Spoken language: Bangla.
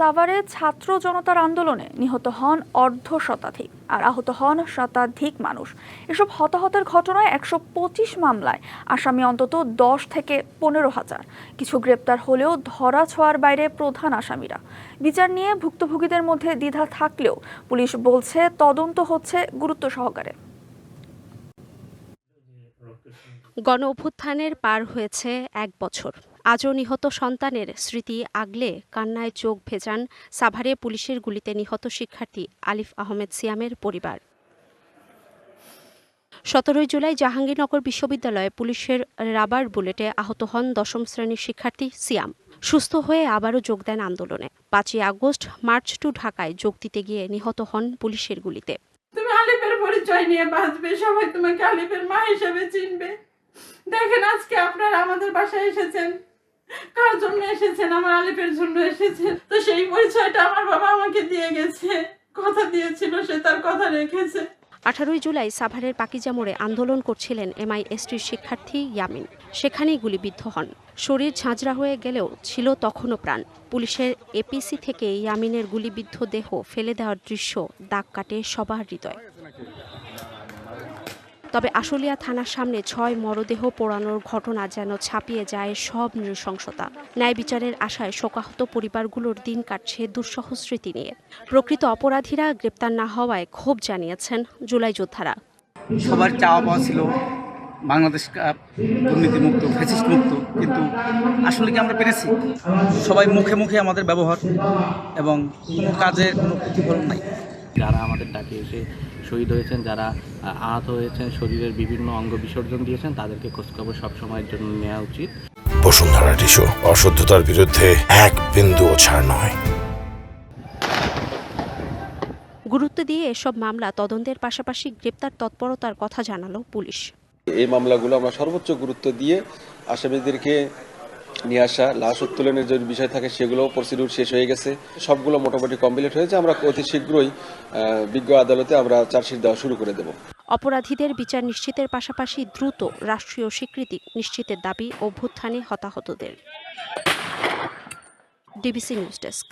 সাভারে ছাত্র জনতার আন্দোলনে নিহত হন অর্ধ শতাধিক আর আহত হন শতাধিক মানুষ। এসব হতাহতের ঘটনায় একশো পঁচিশ মামলায় আসামি অন্তত দশ থেকে পনেরো হাজার। কিছু গ্রেপ্তার হলেও ধরা ছোঁয়ার বাইরে প্রধান আসামিরা। বিচার নিয়ে ভুক্তভোগীদের মধ্যে দ্বিধা থাকলেও পুলিশ বলছে তদন্ত হচ্ছে গুরুত্ব সহকারে। গণ অভ্যুত্থানের পার হয়েছে এক বছর। আজও নিহত সন্তানের স্মৃতি আগলে কান্নায় চোখ ভেজান সাভারে পুলিশের গুলিতে নিহত শিক্ষার্থী আলিফ আহমেদ সিয়ামের পরিবার। সতেরোই জুলাই জাহাঙ্গীরনগর বিশ্ববিদ্যালয়ে পুলিশের রাবার বুলেটে আহত হন দশম শ্রেণির শিক্ষার্থী সিয়াম। সুস্থ হয়ে আবারও যোগ দেন আন্দোলনে। পাঁচই আগস্ট, মার্চ টু ঢাকায় যোগ দিতে গিয়ে নিহত হন পুলিশের গুলিতে। তুমি আলিফের পরিচয় নিয়ে বাঁচবে, সবাই তোমাকে আলিফের মা হিসেবে চিনবে। দেখেন আজকে আপনারা আমাদের বাসায় এসেছেন। কার জন্য এসেছেন? আমার আলিফের জন্য এসেছেন। তো সেই পরিচয়টা আমার বাবা আমাকে দিয়ে গেছে। কথা দিয়েছিল, সে তার কথা রেখেছে। আঠারোই জুলাই সাভারের পাকিজা মোড়ে আন্দোলন করছিলেন এমআইএসটির শিক্ষার্থী ইয়ামিন। সেখানেই গুলিবিদ্ধ হন। শরীর ঝাঁঝরা হয়ে গেলেও ছিল তখনও প্রাণ। পুলিশের এপিসি থেকে ইয়ামিনের গুলিবিদ্ধ দেহ ফেলে দেওয়ার দৃশ্য দাগ কাটে সবার হৃদয়। তবে আশুলিয়া থানার সামনে ছয় মরদেহ পোড়ানোর ঘটনা যেন ছাপিয়ে যায় সব নৃশংসতা। ন্যায় বিচারের আশায় শোকাহত পরিবারগুলোর দিন কাটছে দুঃসহ স্মৃতি নিয়ে। প্রকৃত অপরাধীরা গ্রেপ্তার না হওয়ায় ক্ষোভ জানিয়েছেন জুলাই যোদ্ধারা। সবার চাওয়া পাওয়া ছিল বাংলাদেশ দুর্নীতিমুক্ত ফেসিস্ট মুক্ত কিন্তু আসলে কি আমরা পেরেছি। সবাই মুখে মুখে আমাদের ব্যবহার এবং কোনো কাজের কোনো প্রতিফলন নাই। যারা আমাদের ডাকে এসে শহীদ হয়েছেন যারা আহ, আহত হয়েছেন শরীরের বিভিন্ন অঙ্গ বিসর্জন দিয়েছেন তাদেরকে খোঁজখবর সবসময়ের জন্য নেওয়া উচিত। বসুন্ধরা টিস্যু অশুদ্ধতার বিরুদ্ধে এক বিন্দুও ছাড় নয়। গুরুত্ব দিয়ে এসব মামলা তদন্তের পাশাপাশি গ্রেপ্তার তৎপরতার কথা জানালো পুলিশ। এই মামলাগুলো আমরা সর্বোচ্চ গুরুত্ব দিয়ে আসামিদেরকে নিয়ে আসা, লাশ উত্তোলনের যে বিষয় থাকে সেগুলো প্রসিডিউর শেষ হয়ে গেছে। সবগুলো মোটামুটি কমপ্লিট হয়েছে। আমরা অতি শীঘ্রই বিজ্ঞ আদালতে আমরা চার্জশিট দেওয়া শুরু করে দেব। অপরাধীদের বিচার নিশ্চিতের পাশাপাশি দ্রুত রাষ্ট্রীয় স্বীকৃতি নিশ্চিতের দাবি অভ্যুত্থানে হতাহতদের। DBC news desk.